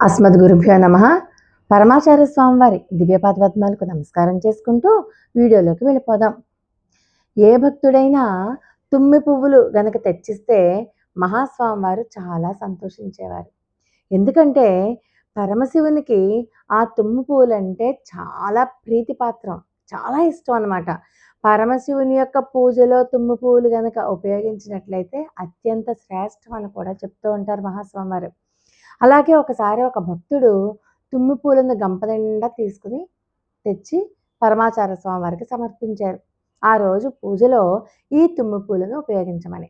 అస్మద్ గురుభ్యో నమ. పరమాచార్య స్వామివారి దివ్యపాదపద్మాలకు నమస్కారం చేసుకుంటూ వీడియోలోకి వెళ్ళిపోదాం. ఏ భక్తుడైనా తుమ్మి పువ్వులు గనక తెచ్చిస్తే మహాస్వామివారు చాలా సంతోషించేవారు. ఎందుకంటే పరమశివునికి ఆ తుమ్మి పువ్వులంటే చాలా చాలా ప్రీతిపాత్రం చాలా ఇష్టం అన్నమాట. పరమశివుని యొక్క పూజలో తుమ్మి పువ్వులు గనక ఉపయోగించినట్లయితే అత్యంత శ్రేష్టం అని కూడా చెప్తూ ఉంటారు మహాస్వామివారు. అలాగే ఒకసారి ఒక భక్తుడు తుమ్మి పూలను గంపనిండా తీసుకుని తెచ్చి పరమాచార స్వామి వారికి సమర్పించారు. ఆ రోజు పూజలో ఈ తుమ్మి పూలను ఉపయోగించమని.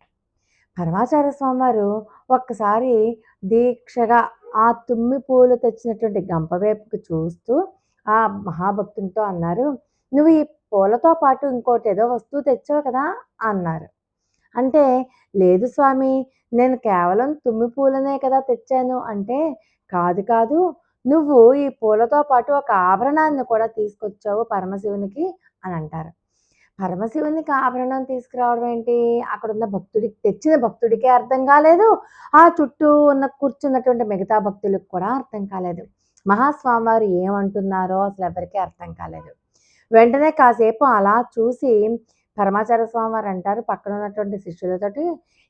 పరమాచార స్వామి వారు ఒక్కసారి దీక్షగా ఆ తుమ్మి పూలు తెచ్చినటువంటి గంప వైపుకు చూస్తూ ఆ మహాభక్తునితో అన్నారు నువ్వు ఈ పూలతో పాటు ఇంకోటి ఏదో వస్తువు తెచ్చావు కదా అన్నారు. అంటే లేదు స్వామి నేను కేవలం తుమ్మి పూలనే కదా తెచ్చాను. అంటే కాదు కాదు. నువ్వు ఈ పూలతో పాటు ఒక ఆభరణాన్ని కూడా తీసుకొచ్చావు పరమశివునికి అని అంటారు. పరమశివునికి ఆభరణం తీసుకురావడం ఏంటి? అక్కడ ఉన్న భక్తుడికి తెచ్చిన భక్తుడికే అర్థం కాలేదు. ఆ చుట్టూ ఉన్న కూర్చున్నటువంటి మిగతా భక్తులకు కూడా అర్థం కాలేదు. మహాస్వామివారు ఏమంటున్నారో అసలు ఎవరికీ అర్థం కాలేదు. వెంటనే కాసేపు అలా చూసి పరమాచార్య స్వామి వారు అంటారు పక్కన ఉన్నటువంటి శిష్యులతోటి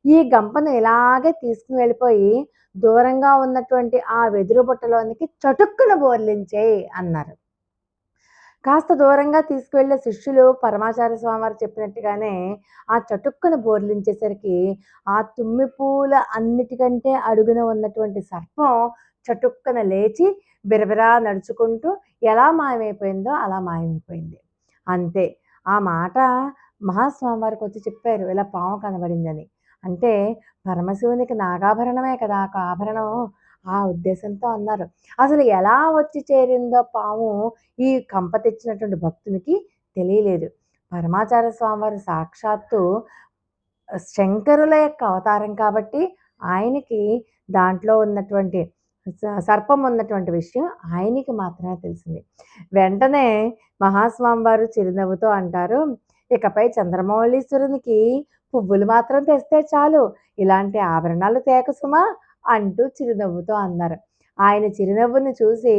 ఈ గంపను ఇలాగే తీసుకుని వెళ్ళిపోయి దూరంగా ఉన్నటువంటి ఆ వెదురు బుట్టలోనికి చటుక్కున బోర్లించేయి అన్నారు. కాస్త దూరంగా తీసుకువెళ్ళే శిష్యులు పరమాచార్య స్వామి వారు చెప్పినట్టుగానే ఆ చటుక్కున బోర్లించేసరికి ఆ తుమ్మి పూల అన్నిటికంటే అడుగున ఉన్నటువంటి సర్పం చటుక్కున లేచి బిరబిరా నడుచుకుంటూ ఎలా మాయమైపోయిందో అలా మాయమైపోయింది. అంతే. ఆ మాట మహాస్వామి వారికి వచ్చి చెప్పారు ఇలా పాము కనబడిందని. అంటే పరమశివునికి నాగాభరణమే కదా ఒక ఆభరణం ఆ ఉద్దేశంతో అన్నారు. అసలు ఎలా వచ్చి చేరిందో పాము ఈ కంప తెచ్చినటువంటి భక్తునికి తెలియలేదు. పరమాచార్య స్వామివారి సాక్షాత్తు శంకరుల యొక్క అవతారం కాబట్టి ఆయనకి దాంట్లో ఉన్నటువంటి సర్పం ఉన్నటువంటి విషయం ఆయనకి మాత్రమే తెలిసింది. వెంటనే మహాస్వామి వారు చిరునవ్వుతో అంటారు ఇకపై చంద్రమౌళీశ్వరునికి పువ్వులు మాత్రం తెస్తే చాలు. ఇలాంటి ఆభరణాలు తేక సుమా అంటూ చిరునవ్వుతో అన్నారు. ఆయన చిరునవ్వుని చూసి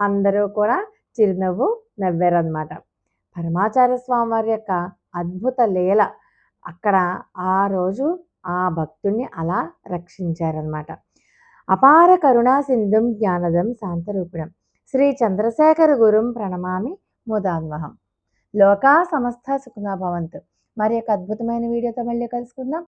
అందరూ కూడా చిరునవ్వు నవ్వారనమాట పరమాచార్య స్వామి వారి యొక్క అద్భుత లీల అక్కడ ఆ రోజు ఆ భక్తుణ్ణి అలా రక్షించారనమాట అపార కరుణా సింధుం జ్ఞానదం శాంతరూపిణం. శ్రీ చంద్రశేఖర గురుం ప్రణమామి ముదాన్వహం. లోకా సమస్త సుఖనా భవంతు. మరి యొక్క అద్భుతమైన వీడియోతో మళ్ళీ కలుసుకుందాం.